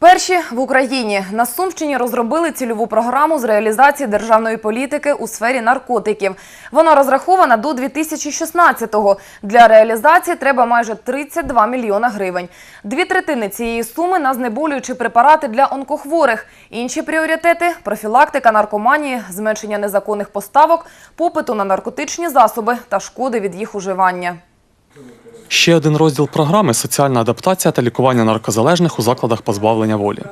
Перші в Україні на Сумщині розробили цільову програму з реалізації державної політики у сфері наркотиків. Вона розрахована до 2016-го. Для реалізації треба майже 32 мільйона гривень. Дві третини цієї суми на знеболюючі препарати для онкохворих. Інші пріоритети – профілактика наркоманії, зменшення незаконних поставок, попиту на наркотичні засоби та шкоди від їх уживання. Ще один розділ програми соціальна адаптація та лікування наркозалежних у закладах позбавлення волі.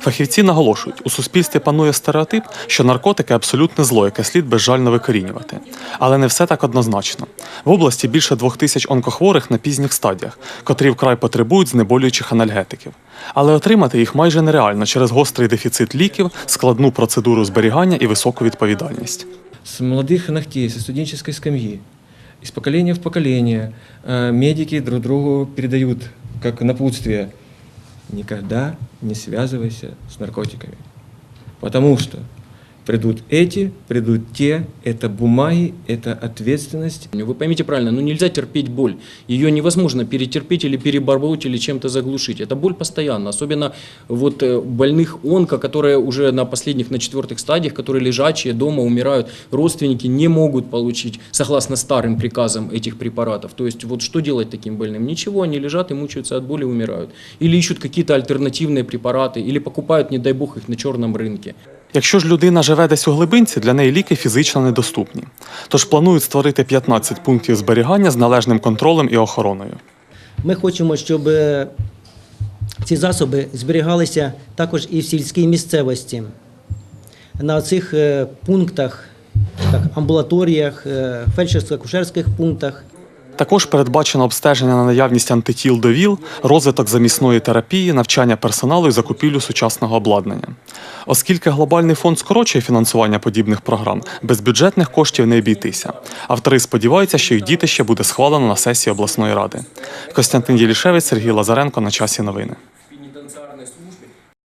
Фахівці наголошують, у суспільстві панує стереотип, що наркотики абсолютне зло, яке слід безжально викорінювати. Але не все так однозначно. В області більше двох тисяч онкохворих на пізніх стадіях, котрі вкрай потребують знеболюючих анальгетиків. Але отримати їх майже нереально через гострий дефіцит ліків, складну процедуру зберігання і високу відповідальність. с молодых ногтей, со студенческой скамьи, из поколения в поколение э, медики друг другу передают как напутствие «никогда не связывайся с наркотиками». Потому что придут эти, придут те, это бумаги, это ответственность, Вы поймите правильно, ну нельзя терпеть боль. Ее невозможно перетерпеть или перебороть, или чем-то заглушить. Это боль постоянно. Особенно вот э, больных онко, которые уже на последних, на четвертых стадиях, которые лежачие дома умирают. Родственники не могут получить, согласно старым приказам, этих препаратов. То есть вот что делать таким больным? Ничего, они лежат и мучаются от боли, умирают. Или ищут какие-то альтернативные препараты, или покупают, не дай бог, их на черном рынке. Якщо ж людина живе десь у глибинці, для неї ліки фізично недоступні. Тож планують створити 15 пунктів зберігання з належним контролем і охороною. Ми хочемо, щоб е, ці засоби зберігалися також і в сільській місцевості. На цих е, пунктах, так, амбулаторіях, е, фельдшерсько-акушерських пунктах Також передбачено обстеження на наявність антитіл до ВІЛ, розвиток замісної терапії, навчання персоналу і закупівлю сучасного обладнання. Оскільки глобальний фонд скорочує фінансування подібних програм, без бюджетних коштів не обійтися. Автори сподіваються, що їх діти ще буде схвалено на сесії обласної ради. Костянтин Єлішевець, Сергій Лазаренко на часі новини.